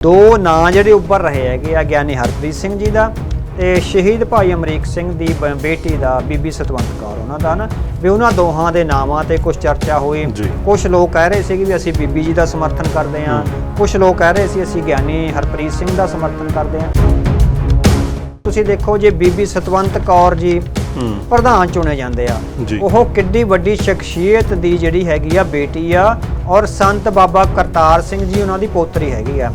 ਦੋ ਨਾਂ ਜਿਹੜੇ ਉੱਭਰ ਰਹੇ ਹੈਗੇ ਆ ਗਿਆਨੀ ਹਰਪ੍ਰੀਤ ਸਿੰਘ ਜੀ ਦਾ ਤੇ ਸ਼ਹੀਦ ਭਾਈ ਅਮਰੀਕ ਸਿੰਘ ਦੀ ਬੇਟੀ ਦਾ ਬੀਬੀ ਸਤਵੰਤ ਕੌਰ ਉਹਨਾਂ ਦਾ ਨਾ। ਵੀ ਉਹਨਾਂ ਦੋਹਾਂ ਦੇ ਨਾਵਾਂ ਤੇ ਕੁਝ ਚਰਚਾ ਹੋਈ। ਕੁਝ ਲੋਕ ਕਹਿ ਰਹੇ ਸੀ ਕਿ ਵੀ ਅਸੀਂ ਬੀਬੀ ਜੀ ਦਾ ਸਮਰਥਨ ਕਰਦੇ ਹਾਂ। ਕੁਝ ਲੋਕ ਕਹਿ ਰਹੇ ਸੀ ਅਸੀਂ ਗਿਆਨੀ ਹਰਪ੍ਰੀਤ ਸਿੰਘ ਦਾ ਸਮਰਥਨ ਕਰਦੇ ਹਾਂ। ਤੁਸੀਂ ਦੇਖੋ ਜੇ ਬੀਬੀ ਸਤਵੰਤ ਕੌਰ ਜੀ ਪ੍ਰਧਾਨ ਚੁਣੇ ਜਾਂਦੇ ਆ। ਉਹ ਕਿੱਡੀ ਵੱਡੀ ਸ਼ਖਸੀਅਤ ਦੀ ਜਿਹੜੀ ਹੈਗੀ ਆ ਬੇਟੀ ਆ ਔਰ ਸੰਤ ਬਾਬਾ ਕਰਤਾਰ ਸਿੰਘ ਜੀ ਉਹਨਾਂ ਦੀ ਪੋਤਰੀ ਹੈਗੀ ਆ।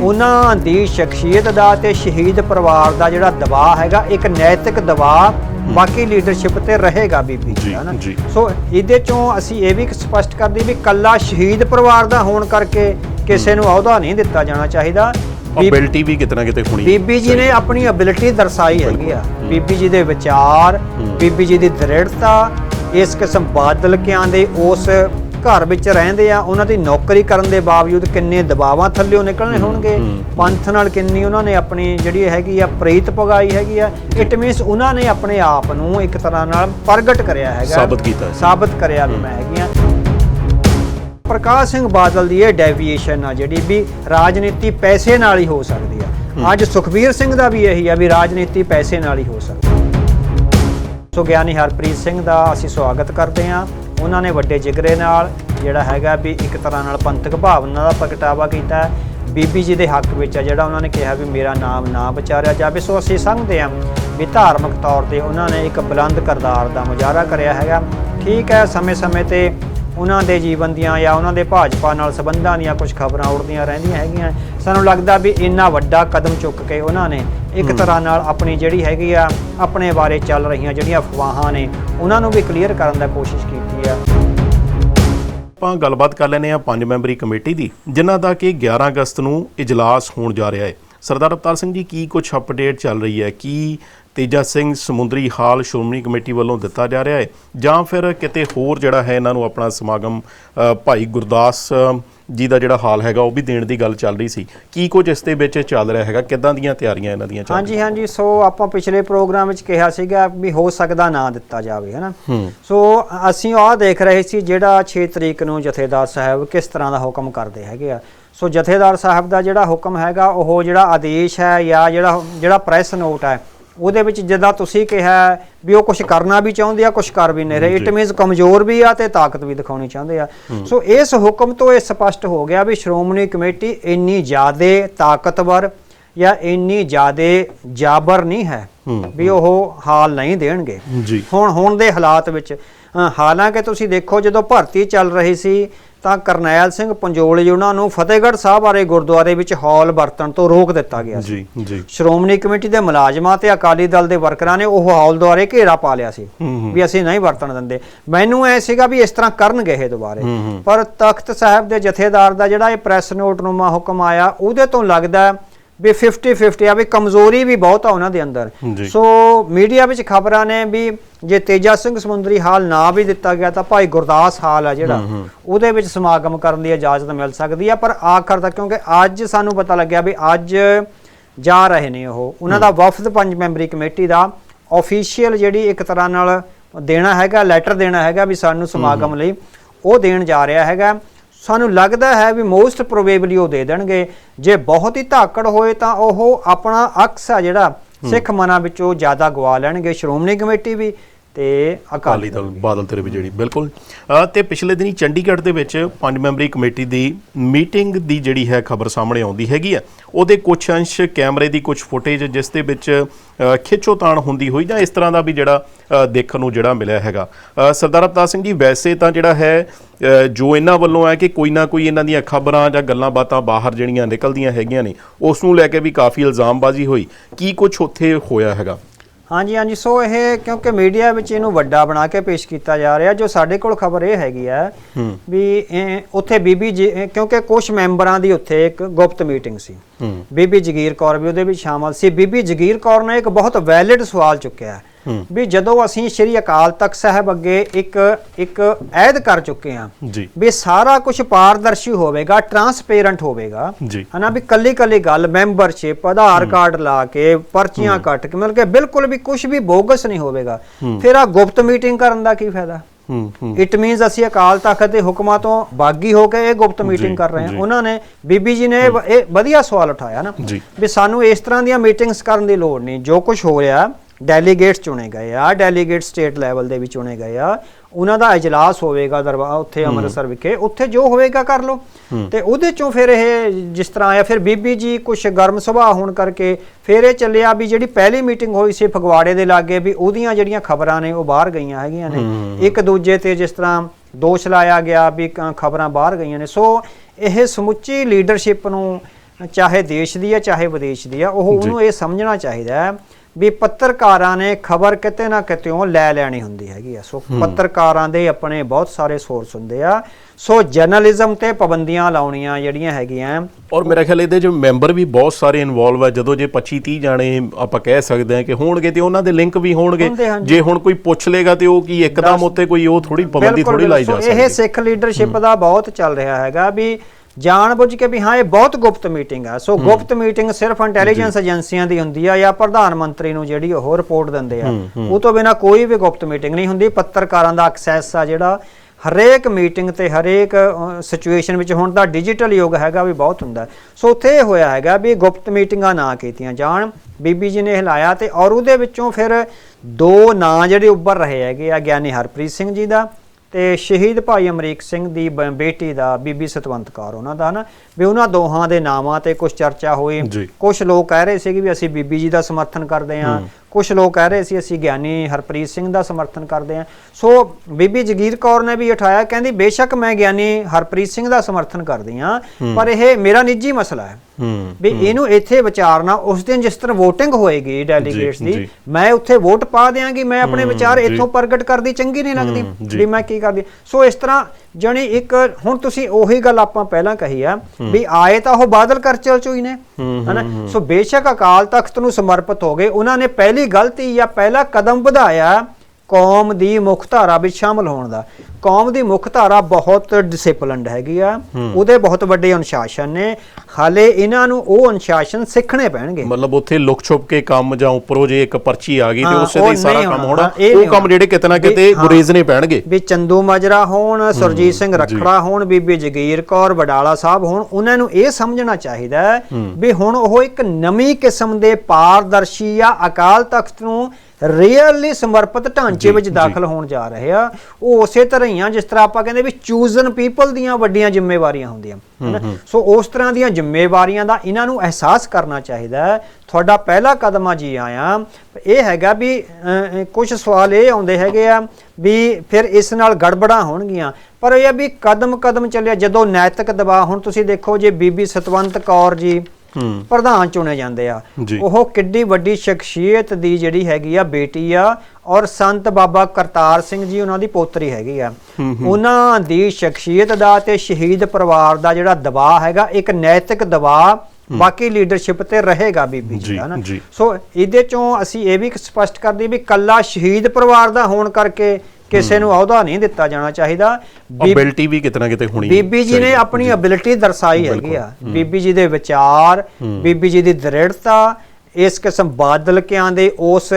ਉਹਨਾਂ ਦੀ ਸ਼ਖਸੀਅਤ ਦਾ ਤੇ ਸ਼ਹੀਦ ਪਰਿਵਾਰ ਦਾ ਜਿਹੜਾ ਦਬਾਅ ਹੈਗਾ ਇੱਕ ਨੈਤਿਕ ਦਬਾਅ ਬਾਕੀ ਲੀਡਰਸ਼ਿਪ ਤੇ ਰਹੇਗਾ ਬੀਬੀ ਜੀ, ਜੀ ਦਾ ਨਾ ਜੀ। ਸੋ ਇਹਦੇ ਚੋਂ ਅਸੀਂ ਇਹ ਵੀ ਸਪਸ਼ਟ ਕਰਦੇ ਵੀ ਕੱਲਾ ਸ਼ਹੀਦ ਪਰਿਵਾਰ ਦਾ ਹੋਣ ਕਰਕੇ ਕਿਸੇ ਨੂੰ ਅਹੁਦਾ ਨਹੀਂ ਦਿੱਤਾ ਜਾਣਾ ਚਾਹੀਦਾ। ਅਬਿਲਿਟੀ ਵੀ ਕਿਤਨਾ ਕਿਤੇ ਹੋਣੀ ਬੀਬੀ ਜੀ ਨੇ ਆਪਣੀ ਐਬਿਲਿਟੀ ਦਰਸਾਈ ਹੈਗੀ ਆ। ਬੀਬੀ ਜੀ ਦੇ ਵਿਚਾਰ ਬੀਬੀ ਜੀ ਦੀ ਦ੍ਰਿੜਤਾ ਇਸ ਕਿਸਮ ਬਾਦਲ ਕਿਆਂ ਦੇ ਉਸ ਘਰ ਵਿੱਚ ਰਹਿੰਦੇ ਆ ਉਹਨਾਂ ਦੀ ਨੌਕਰੀ ਕਰਨ ਦੇ ਬਾਵਜੂਦ ਕਿੰਨੇ ਦਬਾਵਾਂ ਥੱਲੇੋਂ ਨਿਕਲਣੇ ਹੋਣਗੇ। ਪੰਥ ਨਾਲ ਕਿੰਨੀ ਉਹਨਾਂ ਨੇ ਆਪਣੀ ਜਿਹੜੀ ਹੈਗੀ ਆ ਪ੍ਰੀਤ ਪਗਾਈ ਹੈਗੀ ਆ। ਇਟ ਮੀਨਸ ਉਹਨਾਂ ਨੇ ਆਪਣੇ ਆਪ ਨੂੰ ਇੱਕ ਤਰ੍ਹਾਂ ਨਾਲ ਪ੍ਰਗਟ ਕਰਿਆ ਹੈਗਾ। ਸਾਬਤ ਕੀਤਾ। ਸਾਬਤ ਕਰਿਆ ਵੀ ਮੈਂ ਹੈਗੀ ਆ। ਪ੍ਰਕਾਸ਼ ਸਿੰਘ ਬਾਦਲ ਦੀ ਇਹ ਡੈਵੀਏਸ਼ਨ ਆ ਜਿਹੜੀ ਵੀ ਰਾਜਨੀਤੀ ਪੈਸੇ ਨਾਲ ਹੀ ਹੋ ਸਕਦੀ ਆ। ਅੱਜ ਸੁਖਬੀਰ ਸਿੰਘ ਦਾ ਵੀ ਇਹੀ ਆ ਵੀ ਰਾਜਨੀਤੀ ਪੈਸੇ ਨਾਲ ਹੀ ਹੋ ਸਕਦੀ। ਸੋ ਗਿਆਨੀ ਹਰਪ੍ਰੀਤ ਸਿੰਘ ਦਾ ਅਸੀਂ ਸਵਾਗਤ ਕਰਦੇ ਹਾਂ। ਉਹਨਾਂ ਨੇ ਵੱਡੇ ਜਿਗਰੇ ਨਾਲ ਜਿਹੜਾ ਹੈਗਾ ਵੀ ਇੱਕ ਤਰ੍ਹਾਂ ਨਾਲ ਪੰਥਕ ਭਾਵਨਾ ਦਾ ਪ੍ਰਗਟਾਵਾ ਕੀਤਾ ਬੀਬੀ ਜੀ ਦੇ ਹੱਕ ਵਿੱਚ ਆ ਜਿਹੜਾ ਉਹਨਾਂ ਨੇ ਕਿਹਾ ਵੀ ਮੇਰਾ ਨਾਮ ਨਾ ਵਿਚਾਰਿਆ ਜਾਵੇ। ਸੋ ਅਸੀਂ ਸਮਝਦੇ ਹਾਂ ਵੀ ਧਾਰਮਿਕ ਤੌਰ ਤੇ ਉਹਨਾਂ ਨੇ ਇੱਕ ਬੁਲੰਦ ਕਰਦਾਰ ਦਾ ਮੁਜ਼ਾਹਰਾ ਕਰਿਆ ਹੈਗਾ। ਠੀਕ ਹੈ ਸਮੇਂ-ਸਮੇਂ ਤੇ ਉਹਨਾਂ ਦੇ ਜੀਵਨ ਦੀਆਂ ਜਾਂ ਉਹਨਾਂ ਦੇ ਭਾਜਪਾ ਨਾਲ ਸੰਬੰਧਾਂ ਦੀਆਂ ਕੁਝ ਖਬਰਾਂ ਉੜਦੀਆਂ ਰਹਿੰਦੀਆਂ ਹੈਗੀਆਂ। ਸਾਨੂੰ ਲੱਗਦਾ ਵੀ ਇੰਨਾ ਵੱਡਾ ਕਦਮ ਚੁੱਕ ਕੇ ਉਹਨਾਂ ਨੇ ਇੱਕ ਤਰ੍ਹਾਂ ਨਾਲ ਆਪਣੀ ਜਿਹੜੀ ਹੈਗੀ ਆ ਆਪਣੇ ਬਾਰੇ ਚੱਲ ਰਹੀਆਂ ਜਿਹੜੀਆਂ ਅਫਵਾਹਾਂ ਨੇ ਉਹਨਾਂ ਨੂੰ ਵੀ ਕਲੀਅਰ ਕਰਨ ਦਾ ਕੋਸ਼ਿਸ਼ ਕੀਤੀ ਆ। ਆਪਾਂ ਗੱਲਬਾਤ ਕਰ ਲੈਨੇ ਆ ਪੰਜ ਮੈਂਬਰੀ ਕਮੇਟੀ ਦੀ ਜਿਨ੍ਹਾਂ ਦਾ ਕਿ 11 ਅਗਸਤ ਨੂੰ ਇਜਲਾਸ ਹੋਣ ਜਾ ਰਿਹਾ ਹੈ। ਸਰਦਾਰ ਅਵਤਾਰ ਸਿੰਘ ਜੀ ਕੀ ਕੁਝ ਅਪਡੇਟ ਚੱਲ ਰਹੀ ਹੈ? ਕੀ ਤੇਜਾ ਸਿੰਘ ਸਮੁੰਦਰੀ ਹਾਲ ਸ਼੍ਰੋਮਣੀ ਕਮੇਟੀ ਵੱਲੋਂ ਦਿੱਤਾ ਜਾ ਰਿਹਾ ਹੈ। ਜਾਂ ਫਿਰ ਕਿਤੇ ਹੋਰ ਜਿਹੜਾ ਹੈ ਇਹਨਾਂ ਨੂੰ ਆਪਣਾ ਸਮਾਗਮ ਭਾਈ ਗੁਰਦਾਸ ਜੀ ਦਾ ਜਿਹੜਾ ਹਾਲ ਹੈਗਾ ਉਹ ਵੀ ਦੇਣ ਦੀ ਗੱਲ ਚੱਲ ਰਹੀ ਸੀ। ਕੀ ਕੁਝ ਇਸ ਦੇ ਵਿੱਚ ਚੱਲ ਰਿਹਾ ਹੈਗਾ? ਕਿੱਦਾਂ ਦੀਆਂ ਤਿਆਰੀਆਂ ਇਹਨਾਂ ਦੀਆਂ ਚੱਲ ਹਾਂਜੀ ਹਾਂਜੀ। ਸੋ ਆਪਾਂ ਪਿਛਲੇ ਪ੍ਰੋਗਰਾਮ ਵਿੱਚ ਕਿਹਾ ਸੀਗਾ ਵੀ ਹੋ ਸਕਦਾ ਨਾ ਦਿੱਤਾ ਜਾਵੇ ਹਨਾ? ਸੋ ਅਸੀਂ ਆਹ ਦੇਖ ਰਹੇ ਸੀ ਜਿਹੜਾ 6 ਤਰੀਕ ਨੂੰ ਜਥੇਦਾਰ ਸਾਹਿਬ ਕਿਸ ਤਰ੍ਹਾਂ ਦਾ ਹੁਕਮ ਕਰਦੇ ਹੈਗੇ ਆ। ਸੋ ਜਥੇਦਾਰ ਸਾਹਿਬ ਦਾ ਜਿਹੜਾ ਹੁਕਮ ਹੈਗਾ ਉਹ ਜਿਹੜਾ ਆਦੇਸ਼ ਹੈ ਜਾਂ ਜਿਹੜਾ ਜਿਹੜਾ ਪ੍ਰੈਸ ਨੋਟ ਹੈ ਉਹਦੇ ਵਿੱਚ ਜਿੱਦਾਂ ਤੁਸੀਂ ਕਿਹਾ ਵੀ ਉਹ ਕੁਝ ਕਰਨਾ ਵੀ ਚਾਹੁੰਦੇ ਆ ਕੁਝ ਕਰ ਵੀ ਨਹੀਂ ਰਹੇ। ਇਟ ਮੀਨਸ ਕਮਜ਼ੋਰ ਵੀ ਆ ਤੇ ਤਾਕਤ ਵੀ ਦਿਖਾਉਣੀ ਚਾਹੁੰਦੇ ਆ। ਸੋ ਇਸ ਹੁਕਮ ਤੋਂ ਇਹ ਸਪਸ਼ਟ ਹੋ ਗਿਆ ਵੀ ਸ਼੍ਰੋਮਣੀ ਕਮੇਟੀ ਇੰਨੀ ਜ਼ਿਆਦੇ ਤਾਕਤਵਰ ਜਾਂ ਇੰਨੀ ਜ਼ਿਆਦੇ ਜਾਬਰ ਨਹੀਂ ਹੈ ਵੀ ਉਹ ਹਾਲ ਨਹੀਂ ਦੇਣਗੇ। ਹੁਣ ਹੁਣ ਦੇ ਹਾਲਾਤ ਵਿੱਚ ਹਾਲਾਂਕਿ ਤੁਸੀਂ ਦੇਖੋ ਜਦੋਂ ਭਰਤੀ ਚੱਲ ਰਹੀ ਸੀ ਤਾਂ ਕਰਨੈਲ ਸਿੰਘ ਪੰਜੋਲ ਜੀ ਉਹਨਾਂ ਨੂੰ ਫਤਿਹਗੜ੍ਹ ਸਾਹਿਬ ਬਾਰੇ ਗੁਰਦੁਆਰੇ ਵਿੱਚ ਹਾਲ ਵਰਤਣ ਤੋਂ ਰੋਕ ਦਿੱਤਾ ਗਿਆ ਸੀ। ਜੀ ਜੀ। ਸ਼੍ਰੋਮਣੀ ਕਮੇਟੀ ਦੇ ਮੁਲਾਜ਼ਮਾਂ ਤੇ ਅਕਾਲੀ ਦਲ ਦੇ ਵਰਕਰਾਂ ਨੇ ਉਹ ਹਾਲ ਦੁਆਰੇ ਘੇਰਾ ਪਾ ਲਿਆ ਸੀ ਵੀ ਅਸੀਂ ਨਹੀਂ ਵਰਤਣ ਦਿੰਦੇ। ਮੈਨੂੰ ਐ ਸੀਗਾ ਵੀ ਇਸ ਤਰ੍ਹਾਂ ਕਰਨਗੇ ਇਹ ਦੁਬਾਰੇ। ਪਰ ਤਖਤ ਸਾਹਿਬ ਦੇ ਜਥੇਦਾਰ ਦਾ ਜਿਹੜਾ ਇਹ ਪ੍ਰੈਸ ਨੋਟ ਨੂਮਾ ਹੁਕਮ ਆਇਆ ਉਹਦੇ ਤੋਂ ਲੱਗਦਾ ਵੀ 50 50 ਆ ਵੀ ਕਮਜ਼ੋਰੀ ਵੀ ਬਹੁਤ ਆ ਉਹਨਾਂ ਦੇ ਅੰਦਰ। ਸੋ ਮੀਡੀਆ ਵਿੱਚ ਖਬਰਾਂ ਨੇ ਵੀ ਜੇ ਤੇਜਾ ਸਿੰਘ ਸਮੁੰਦਰੀ ਹਾਲ ਨਾ ਵੀ ਦਿੱਤਾ ਗਿਆ ਤਾਂ ਭਾਈ ਗੁਰਦਾਸ ਹਾਲ ਆ ਜਿਹੜਾ। ਉਹਦੇ ਵਿੱਚ ਸਮਾਗਮ ਕਰਨ ਦੀ ਇਜਾਜ਼ਤ ਮਿਲ ਸਕਦੀ ਆ ਪਰ ਆਖਰ ਤੱਕ ਕਿਉਂਕਿ ਅੱਜ ਸਾਨੂੰ ਪਤਾ ਲੱਗਿਆ ਵੀ ਅੱਜ ਜਾ ਰਹੇ ਨੇ ਉਹ। ਉਹਨਾਂ ਦਾ ਵਫਦ ਪੰਜ ਮੈਂਬਰੀ ਕਮੇਟੀ ਦਾ ਆਫੀਸ਼ੀਅਲ ਜਿਹੜੀ ਇੱਕ ਤਰ੍ਹਾਂ ਨਾਲ ਦੇਣਾ ਹੈਗਾ ਲੈਟਰ ਦੇਣਾ ਹੈਗਾ ਵੀ ਸਾਨੂੰ ਸਮਾਗਮ ਲਈ ਉਹ ਦੇਣ ਜਾ ਰਿਹਾ ਹੈਗਾ। ਸਾਨੂੰ ਲੱਗਦਾ ਹੈ ਵੀ ਮੋਸਟ ਪ੍ਰੋਬੇਬਲੀ ਉਹ ਦੇ ਦੇਣਗੇ। ਜੇ ਬਹੁਤ ਹੀ ਧਾਕੜ ਹੋਏ ਤਾਂ ਉਹ ਆਪਣਾ ਅਕਸ ਆ ਜਿਹੜਾ ਸਿੱਖ ਮਨਾਂ ਵਿੱਚੋਂ ਜ਼ਿਆਦਾ ਗਵਾ ਲੈਣਗੇ। ਸ਼੍ਰੋਮਣੀ ਕਮੇਟੀ ਵੀ ਤੇ ਅਕਾਲੀ ਦਲ ਬਾਦਲ ਤੇਰੇ ਵੀ ਜਿਹੜੀ ਬਿਲਕੁਲ। ਅ, ਤੇ ਪਿਛਲੇ ਦਿਨੀ ਚੰਡੀਗੜ੍ਹ ਦੇ ਵਿੱਚ ਪੰਜ ਮੈਂਬਰੀ ਕਮੇਟੀ ਦੀ ਮੀਟਿੰਗ ਦੀ ਜਿਹੜੀ ਹੈ ਖਬਰ ਸਾਹਮਣੇ ਆਉਂਦੀ ਹੈਗੀ ਆ। ਉਹਦੇ ਕੁਝ ਅੰਸ਼ ਕੈਮਰੇ ਦੀ ਕੁਝ ਫੁਟੇਜ ਜਿਸ ਦੇ ਵਿੱਚ ਖਿੱਚੋਤਾਣ ਹੁੰਦੀ ਹੋਈ ਜਾਂ ਇਸ ਤਰ੍ਹਾਂ ਦਾ ਵੀ ਜਿਹੜਾ ਦੇਖਣ ਨੂੰ ਜਿਹੜਾ ਮਿਲਿਆ ਹੈਗਾ। ਸਰਦਾਰ ਅਵਤਾਰ ਸਿੰਘ ਜੀ ਵੈਸੇ ਤਾਂ ਜਿਹੜਾ ਹੈ ਜੋ ਇਹਨਾਂ ਵੱਲੋਂ ਹੈ ਕਿ ਕੋਈ ਨਾ ਕੋਈ ਇਹਨਾਂ ਦੀਆਂ ਖਬਰਾਂ ਜਾਂ ਗੱਲਾਂ ਬਾਤਾਂ ਬਾਹਰ ਜਿਹੜੀਆਂ ਨਿਕਲਦੀਆਂ ਹੈਗੀਆਂ ਨੇ ਉਸ ਨੂੰ ਲੈ ਕੇ ਵੀ ਕਾਫੀ ਇਲਜ਼ਾਮਬਾਜ਼ੀ ਹੋਈ। ਕੀ ਕੁਝ ਉੱਥੇ ਹੋਇਆ ਹੈਗਾ? ਹਾਂਜੀ ਹਾਂਜੀ। ਸੋ ਇਹ ਕਿਉਂਕਿ ਮੀਡੀਆ ਵਿੱਚ ਇਹਨੂੰ ਵੱਡਾ ਬਣਾ ਕੇ ਪੇਸ਼ ਕੀਤਾ ਜਾ ਰਿਹਾ ਜੋ ਸਾਡੇ ਕੋਲ ਖਬਰ ਇਹ ਹੈਗੀ ਆ ਵੀ ਉੱਥੇ ਬੀਬੀ ਕਿਉਂਕਿ ਕੁਝ ਮੈਂਬਰਾਂ ਦੀ ਉੱਥੇ ਇੱਕ ਗੁਪਤ ਮੀਟਿੰਗ ਸੀ। ਬੀਬੀ ਜਗੀਰ ਕੌਰ ਵੀ ਉਹਦੇ ਵਿੱਚ ਸ਼ਾਮਲ ਸੀ। ਬੀਬੀ ਜਗੀਰ ਕੌਰ ਨੇ ਇੱਕ ਬਹੁਤ ਵੈਲਿਡ ਸਵਾਲ ਚੁੱਕਿਆ ਹੈ। ਵੀ ਜਦੋਂ ਅਸੀਂ ਸ੍ਰੀ ਅਕਾਲ ਤਖਤ ਸਾਹਿਬ ਅੱਗੇ ਇੱਕ ਇੱਕ ਐਦ ਕਰ ਚੁੱਕੇ ਜੀ। ਵੀ ਸਾਰਾ ਕੁਝ ਪਾਰਦਰਸ਼ੀ ਹੋਵੇਗਾ ਟਰਾਂਸਪੇਰੈਂਟ ਹੋਵੇਗਾ ਹਨਾ ਵੀ ਕੱਲੀ ਕੱਲੀ ਗੱਲ ਮੈਂਬਰਸ਼ਿਪ ਆਧਾਰ ਕਾਰਡ ਲਾ ਕੇ ਪਰਚੀਆਂ ਕੱਟ ਕੇ ਮਤਲਬ ਕਿ ਬਿਲਕੁਲ ਵੀ ਕੁਝ ਵੀ ਬੋਗਸ ਨਹੀਂ ਹੋਵੇਗਾ। ਫਿਰ ਆ ਗੁਪਤ ਮੀਟਿੰਗ ਕਰਨ ਦਾ ਕੀ ਫਾਇਦਾ? ਇਟ ਮੀਨਸ ਅਸੀਂ ਅਕਾਲ ਤਖਤ ਦੇ ਹੁਕਮਾਂ ਤੋਂ ਬਾਗੀ ਹੋ ਕੇ ਇਹ ਗੁਪਤ ਮੀਟਿੰਗ ਕਰ ਰਹੇ ਹਾਂ। ਉਹਨਾਂ ਨੇ ਬੀਬੀ ਜੀ ਨੇ ਇਹ- ਵਧੀਆ ਸਵਾਲ ਉਠਾਇਆ ਨਾ। ਵੀ ਸਾਨੂੰ ਇਸ ਤਰ੍ਹਾਂ ਦੀਆਂ ਮੀਟਿੰਗਸ ਕਰਨ ਦੀ ਲੋੜ ਨਹੀਂ। ਜੋ ਕੁਝ ਹੋ ਰਿਹਾ ਡੈਲੀਗੇਟਸ ਚੁਣੇ ਗਏ ਆ ਡੈਲੀਗੇਟ ਸਟੇਟ ਲੈਵਲ ਦੇ ਵੀ ਚੁਣੇ ਗਏ ਆ। ਉਹਨਾਂ ਦਾ ਇਜਲਾਸ ਹੋਵੇਗਾ ਦਰਬਾਰ ਉੱਥੇ ਅੰਮ੍ਰਿਤਸਰ ਵਿਖੇ ਉੱਥੇ ਜੋ ਹੋਵੇਗਾ ਕਰ ਲਓ। ਤੇ ਉਹਦੇ ਚੋਂ ਫਿਰ ਇਹ ਜਿਸ ਤਰ੍ਹਾਂ ਆਇਆ ਫਿਰ ਬੀਬੀ ਜੀ ਕੁਝ ਗਰਮ ਸੁਭਾਅ ਹੋਣ ਕਰਕੇ ਫਿਰ ਇਹ ਚੱਲਿਆ ਵੀ ਜਿਹੜੀ ਪਹਿਲੀ ਮੀਟਿੰਗ ਹੋਈ ਸੀ ਫਗਵਾੜੇ ਦੇ ਲਾਗੇ ਵੀ ਉਹਦੀਆਂ ਜਿਹੜੀਆਂ ਖਬਰਾਂ ਨੇ ਉਹ ਬਾਹਰ ਗਈਆਂ ਹੈਗੀਆਂ ਨੇ। ਇੱਕ ਦੂਜੇ ਤੇ ਜਿਸ ਤਰ੍ਹਾਂ ਦੋਸ਼ ਲਾਇਆ ਗਿਆ ਵੀ ਖਬਰਾਂ ਬਾਹਰ ਗਈਆਂ ਨੇ। ਸੋ ਇਹ ਸਮੁੱਚੀ ਲੀਡਰਸ਼ਿਪ ਨੂੰ ਚਾਹੇ ਦੇਸ਼ ਦੀ ਹੈ ਚਾਹੇ ਵਿਦੇਸ਼ ਦੀ ਹੈ ਉਹ ਉਹਨੂੰ ਇਹ ਸਮਝਣਾ ਚਾਹੀਦਾ ਹੈ ਵੀ ਪੱਤਰਕਾਰਾਂ ਨੇ ਖਬਰ ਕਿਤੇ ਨਾ ਕਿਤੇੋਂ ਲੈ ਲੈਣੀ ਹੁੰਦੀ ਹੈਗੀ ਆ। ਸੋ ਪੱਤਰਕਾਰਾਂ ਦੇ ਆਪਣੇ ਬਹੁਤ ਸਾਰੇ ਸੋਰਸ ਹੁੰਦੇ ਆ। ਸੋ ਜਰਨਲਿਜ਼ਮ ਤੇ ਪਾਬੰਦੀਆਂ ਲਾਉਣੀਆਂ ਜਿਹੜੀਆਂ ਹੈਗੀਆਂ। ਔਰ ਮੇਰਾ ਖਿਆਲ ਇਹਦੇ ਚ ਮੈਂਬਰ ਵੀ ਬਹੁਤ ਸਾਰੇ ਇਨਵੋਲਵ ਹੈ ਜਦੋਂ ਜੇ 25 30 ਜਾਣੇ ਆਪਾਂ ਕਹਿ ਸਕਦੇ ਹਾਂ ਕਿ ਹੋਣਗੇ ਤੇ ਉਹਨਾਂ ਦੇ ਲਿੰਕ ਵੀ ਹੋਣਗੇ। ਜੀ। ਜੇ ਹੁਣ ਕੋਈ ਪੁੱਛ ਲੇਗਾ ਤੇ ਉਹ ਕੀ ਇੱਕਦਮ ਉੱਤੇ ਕੋਈ ਉਹ ਥੋੜੀ ਪਾਬੰਦੀ ਥੋੜੀ ਲਾਈ ਜਾ ਬਿਲਕੁਲ। ਇਹ ਸਕਦੀ ਸਿੱਖ ਲੀਡਰਸ਼ਿਪ ਦਾ ਬਹੁਤ ਚੱਲ ਰਿਹਾ ਹੈਗਾ ਵੀ ਜਾਣਬੁੱਝ ਕੇ ਵੀ ਹਾਂ ਇਹ ਬਹੁਤ ਗੁਪਤ ਮੀਟਿੰਗ ਆ। ਸੋ ਗੁਪਤ ਮੀਟਿੰਗ ਸਿਰਫ ਇੰਟੈਲੀਜੈਂਸ ਏਜੰਸੀਆਂ ਦੀ ਹੁੰਦੀ ਆ ਜਾਂ ਪ੍ਰਧਾਨ ਮੰਤਰੀ ਨੂੰ ਜਿਹੜੀ ਉਹ ਰਿਪੋਰਟ ਦਿੰਦੇ ਆ। ਉਹ ਤੋਂ ਬਿਨਾ ਕੋਈ ਵੀ ਗੁਪਤ ਮੀਟਿੰਗ ਨਹੀਂ ਹੁੰਦੀ। ਪੱਤਰਕਾਰਾਂ ਦਾ ਐਕਸੈਸ ਆ ਜਿਹੜਾ ਹਰੇਕ ਮੀਟਿੰਗ ਤੇ ਹਰੇਕ ਸਿਚੁਏਸ਼ਨ ਵਿੱਚ ਹੁਣ ਤਾਂ ਡਿਜੀਟਲ ਯੁੱਗ ਹੈਗਾ ਵੀ ਬਹੁਤ ਹੁੰਦਾ। ਸੋ ਉੱਥੇ ਇਹ ਹੋਇਆ ਹੈਗਾ ਵੀ ਗੁਪਤ ਮੀਟਿੰਗਾਂ ਨਾ ਕੀਤੀਆਂ ਜਾਣ। ਬੀਬੀ ਜੀ ਨੇ ਹਿਲਾਇਆ ਤੇ ਔਰ ਉਹਦੇ ਵਿੱਚੋਂ ਫਿਰ ਦੋ ਨਾਂ ਜਿਹੜੇ ਉੱਭਰ ਰਹੇ ਹੈਗੇ ਆ ਗਿਆਨੀ ਹਰਪ੍ਰੀਤ ਸਿੰਘ ਜੀ ਦਾ ਤੇ ਸ਼ਹੀਦ ਭਾਈ ਅਮਰੀਕ ਸਿੰਘ ਦੀ ਬੇਟੀ ਦਾ ਬੀਬੀ ਸਤਵੰਤ ਕੌਰ ਉਹਨਾਂ ਦਾ ਨਾ ਵੀ ਉਹਨਾਂ ਦੋਹਾਂ ਦੇ ਨਾਵਾਂ ਤੇ ਕੁਝ ਚਰਚਾ ਹੋਈ। ਕੁਝ ਲੋਕ ਕਹਿ ਰਹੇ ਸੀ ਕਿ ਵੀ ਅਸੀਂ ਬੀਬੀ ਜੀ ਦਾ ਸਮਰਥਨ ਕਰਦੇ ਹਾਂ ਕੁਝ ਲੋਕ ਕਹਿ ਰਹੇ ਸੀ ਅਸੀਂ ਗਿਆਨੀ ਹਰਪ੍ਰੀਤ ਸਿੰਘ ਦਾ ਸਮਰਥਨ ਕਰਦੇ ਹਾਂ। ਸੋ ਬੀਬੀ ਜਗੀਰ ਕੌਰ ਨੇ ਵੀ ਉਠਾਇਆ ਕਹਿੰਦੀ ਬੇਸ਼ੱਕ ਮੈਂ ਗਿਆਨੀ ਹਰਪ੍ਰੀਤ ਸਿੰਘ ਦਾ ਸਮਰਥਨ ਕਰਦੀ ਹਾਂ ਪਰ ਇਹ ਮੇਰਾ ਨਿੱਜੀ ਮਸਲਾ ਹੈ। ਵੀ ਇਹਨੂੰ ਇੱਥੇ ਵਿਚਾਰਨਾ ਉਸ ਦਿਨ ਜਿਸ ਤਰ੍ਹਾਂ VOTING ਹੋਏਗੀ ਡੈਲੀਗੇਟਸ ਦੀ। ਮੈਂ ਉੱਥੇ ਵੋਟ ਪਾ ਦਿਆਂਗੀ ਮੈਂ ਆਪਣੇ ਵਿਚਾਰ ਇੱਥੋਂ ਪ੍ਰਗਟ ਕਰਦੀ ਚੰਗੀ ਨਹੀਂ ਲੱਗਦੀ। ਵੀ ਮੈਂ ਕੀ ਕਰਦੀ। ਸੋ ਇਸ ਤਰ੍ਹਾਂ ਜਣੀ ਇੱਕ ਹੁਣ ਤੁਸੀਂ ਉਹੀ ਗੱਲ ਆਪਾਂ ਪਹਿਲਾਂ ਕਹੀ ਆ ਵੀ ਆਏ ਤਾਂ ਉਹ ਬਾਦਲ ਕਰ ਚਲ ਚੋਈ ਨੇ ਹਨਾ? ਸੋ ਬੇਸ਼ੱਕ ਅਕਾਲ ਤਖਤ ਨੂੰ ਸਮਰਪਿਤ ਹੋ ਗਏ ਉਹਨਾਂ ਨੇ ਪਹਿਲੀ ਗਲਤੀ ਜਾਂ ਪਹਿਲਾ ਕਦਮ ਵਧਾਇਆ ਕੌਮ ਦੀ ਮੁੱਖ ਧਾਰਾ ਵਿੱਚ ਸ਼ਾਮਲ ਹੋਣ ਦਾ। ਕੌਮ ਦੀ ਮੁੱਖ ਧਾਰਾ ਬਹੁਤ ਡਿਸਪਲਿਨਡ ਹੈਗੀ ਆ। ਉਹਦੇ ਬਹੁਤ ਵੱਡੇ ਅਨੁਸ਼ਾਸਨ ਨੇ। ਹਾਲੇ ਇਹਨਾਂ ਨੂੰ ਉਹ ਅਨੁਸ਼ਾਸਨ ਸਿੱਖਣੇ ਪੈਣਗੇ। ਮਤਲਬ ਉੱਥੇ ਲੁਕ ਛੁਪ ਕੇ ਕੰਮ ਜਾਂ ਉੱਪਰੋਂ ਜੇ ਇੱਕ ਪਰਚੀ ਆ ਗਈ ਤੇ ਉਸੇ ਹੀ ਸਾਰਾ ਕੰਮ ਹੋਣਾ, ਉਹ ਕੰਮ। ਜਿਹੜੇ ਕਿਤੇ ਨਾ ਵੀ- ਕਿਤੇ। ਗੁਰੇਜ਼ਨੇ ਪੈਣਗੇ। ਵੀ ਚੰਦੂ ਮਾਜਰਾ ਹੋਣ ਸੁਰਜੀਤ ਸਿੰਘ ਰਖੜਾ ਹੋਣ ਬੀਬੀ ਜਗੀਰ ਕੌਰ ਵਡਾਲਾ ਸਾਹਿਬ ਹੋਣ ਉਹਨਾਂ ਨੂੰ ਇਹ ਸਮਝਣਾ ਚਾਹੀਦਾ ਵੀ ਹੁਣ ਉਹ ਇੱਕ ਨਵੀਂ ਕਿਸਮ ਦੇ ਪਾਰਦਰਸ਼ੀ ਜਾਂ ਅਕਾਲ ਤਖਤ ਨੂੰ ਰੀਅਲੀ ਸਮਰਪਿਤ ਢਾਂਚੇ ਵਿੱਚ ਦਾਖਲ ਹੋਣ ਜਾ ਰਹੇ ਆ। ਉਹ ਉਸੇ ਤਰ੍ਹਾਂ ਹੀ ਆ ਜਿਸ ਤਰ੍ਹਾਂ ਆਪਾਂ ਕਹਿੰਦੇ ਵੀ ਚੂਜ਼ਨ ਪੀਪਲ ਦੀਆਂ ਵੱਡੀਆਂ ਜ਼ਿੰਮੇਵਾਰੀਆਂ ਹੁੰਦੀਆਂ? ਸੋ ਉਸ ਤਰ੍ਹਾਂ ਦੀਆਂ ਜ਼ਿੰਮੇਵਾਰੀਆਂ ਦਾ ਇਹਨਾਂ ਨੂੰ ਅਹਿਸਾਸ ਕਰਨਾ ਚਾਹੀਦਾ ਤੁਹਾਡਾ ਪਹਿਲਾ ਕਦਮ ਆ ਜੀ ਆਇਆ। ਇਹ ਹੈਗਾ ਵੀ ਕੁਝ ਸਵਾਲ ਇਹ ਆਉਂਦੇ ਹੈਗੇ ਆ ਵੀ ਫਿਰ ਇਸ ਨਾਲ ਗੜਬੜਾਂ ਹੋਣਗੀਆਂ। ਪਰ ਇਹ ਵੀ ਕਦਮ ਕਦਮ ਚੱਲਿਆ। ਜਦੋਂ ਨੈਤਿਕ ਦਬਾਅ ਹੁਣ ਤੁਸੀਂ ਦੇਖੋ ਜੇ ਬੀਬੀ ਸਤਵੰਤ ਕੌਰ ਜੀ ਪ੍ਰਧਾਨ ਚੁਣੇ ਜਾਂਦੇ ਆ। ਉਹ ਕਿੱਡੀ ਵੱਡੀ ਸ਼ਖਸੀਅਤ ਦੀ ਜਿਹੜੀ ਹੈਗੀ ਆ ਬੇਟੀ ਆ ਔਰ ਸੰਤ ਬਾਬਾ ਕਰਤਾਰ ਸਿੰਘ ਜੀ ਉਹਨਾਂ ਦੀ ਪੋਤਰੀ ਹੈਗੀ ਆ। ਉਹਨਾਂ ਦੀ ਸ਼ਖਸੀਅਤ ਦਾ ਤੇ ਸ਼ਹੀਦ ਪਰਿਵਾਰ ਦਾ ਜਿਹੜਾ ਦਬਾਅ ਹੈਗਾ ਇੱਕ ਨੈਤਿਕ ਦਬਾਅ ਬਾਕੀ ਲੀਡਰਸ਼ਿਪ ਤੇ ਰਹੇਗਾ ਬੀਬੀ ਜੀ ਜੀ, ਦਾ ਨਾ ਜੀ। ਸੋ ਇਹਦੇ ਚੋਂ ਅਸੀਂ ਇਹ ਵੀ ਸਪਸ਼ਟ ਕਰਦੇ ਵੀ ਕੱਲਾ ਸ਼ਹੀਦ ਪਰਿਵਾਰ ਦਾ ਹੋਣ ਕਰਕੇ ਕਿਸੇ ਨੂੰ ਅਹੁਦਾ ਨਹੀਂ ਦਿੱਤਾ ਜਾਣਾ ਚਾਹੀਦਾ। ਅਬਿਲਿਟੀ ਵੀ ਕਿਤੇ ਨਾ ਕਿਤੇ ਹੋਣੀ ਬੀਬੀ ਜੀ ਨੇ। ਆਪਣੀ ਐਬਿਲਿਟੀ ਦਰਸਾਈ ਹੈਗੀ ਆ। ਬੀਬੀ ਜੀ ਦੇ ਵਿਚਾਰ ਬੀਬੀ ਜੀ ਦੀ ਦ੍ਰਿੜਤਾ ਇਸ ਕਿਸਮ ਬਾਦਲਕਿਆਂ ਦੇ ਉਸ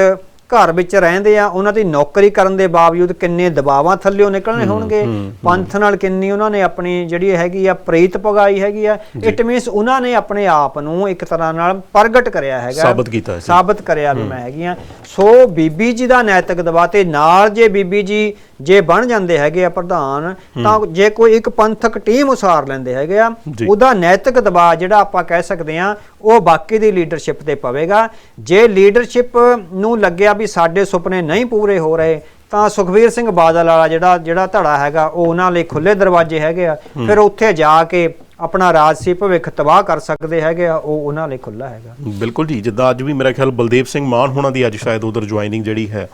ਘਰ ਵਿੱਚ ਰਹਿੰਦੇ ਆ ਉਹਨਾਂ ਦੀ ਨੌਕਰੀ ਕਰਨ ਦੇ ਬਾਵਜੂਦ ਕਿੰਨੇ ਦਬਾਵਾਂ ਥੱਲਿਓਂ ਨਿਕਲਣੇ ਹੋਣਗੇ। ਪੰਥ ਨਾਲ ਕਿੰਨੀ ਉਹਨਾਂ ਨੇ ਆਪਣੀ ਜਿਹੜੀ ਹੈਗੀ ਆ ਪ੍ਰੀਤ ਪਗਾਈ ਹੈਗੀ ਆ। ਇਟ ਮੀਨਸ ਉਹਨਾਂ ਨੇ ਆਪਣੇ ਆਪ ਨੂੰ ਇੱਕ ਤਰ੍ਹਾਂ ਨਾਲ ਪ੍ਰਗਟ ਕਰਿਆ ਹੈਗਾ। ਸਾਬਤ ਕੀਤਾ ਸੀ। ਸਾਬਤ ਕਰਿਆ ਵੀ ਮੈਂ ਹੈਗੀ ਆ। ਸੋ ਬੀਬੀ ਜੀ ਦਾ ਨੈਤਿਕ ਦਬਾਅ ਤੇ ਨਾਲ ਜੇ ਬੀਬੀ ਜੀ ਜੇ ਬਣ ਜਾਂਦੇ ਹੈਗੇ ਆ ਪ੍ਰਧਾਨ ਤਾਂ ਜੇ ਕੋਈ ਇੱਕ ਪੰਥਕ ਟੀਮ ਉਸਾਰ ਲੈਂਦੇ ਹੈਗੇ ਆ। ਉਹਦਾ ਨੈਤਿਕ ਦਬਾਅ ਜਿਹੜਾ ਆਪਾਂ ਕਹਿ ਸਕਦੇ ਆ ਉਹ ਬਾਕੀ ਦੀ ਲੀਡਰਸ਼ਿਪ ਤੇ ਪਵੇਗਾ। ਜੇ ਲੀਡਰਸ਼ਿਪ ਨੂੰ ਲੱਗਿਆ ਵੀ ਸਾਡੇ ਸੁਪਨੇ ਨਹੀਂ ਪੂਰੇ ਹੋ ਰਹੇ ਤਾਂ ਸੁਖਵੀਰ ਸਿੰਘ ਬਾਦਲ ਵਾਲਾ ਜਿਹੜਾ ਜਿਹੜਾ ਧੜਾ ਹੈਗਾ ਉਹ ਉਹਨਾਂ ਲਈ ਖੁੱਲੇ ਦਰਵਾਜ਼ੇ ਹੈਗੇ ਆ। ਫਿਰ ਉੱਥੇ ਜਾ ਕੇ ਆਪਣਾ ਰਾਜਸੀ ਭਵਿੱਖ ਤਬਾਹ ਕਰ ਸਕਦੇ ਹੈਗੇ ਆ ਉਹ ਉਹਨਾਂ ਲਈ ਖੁੱਲਾ ਹੈਗਾ। ਬਿਲਕੁਲ ਜੀ ਜਿੱਦਾਂ ਅੱਜ ਵੀ ਮੇਰਾ ਖਿਆਲ ਬਲਦੇਵ ਸਿੰਘ ਮਾਨ ਹੋਣਾ ਦੀ ਅੱਜ ਸ਼ਾਇਦ ਉਧਰ ਜੁਆਇਨਿੰਗ ਜਿਹੜੀ ਹੈ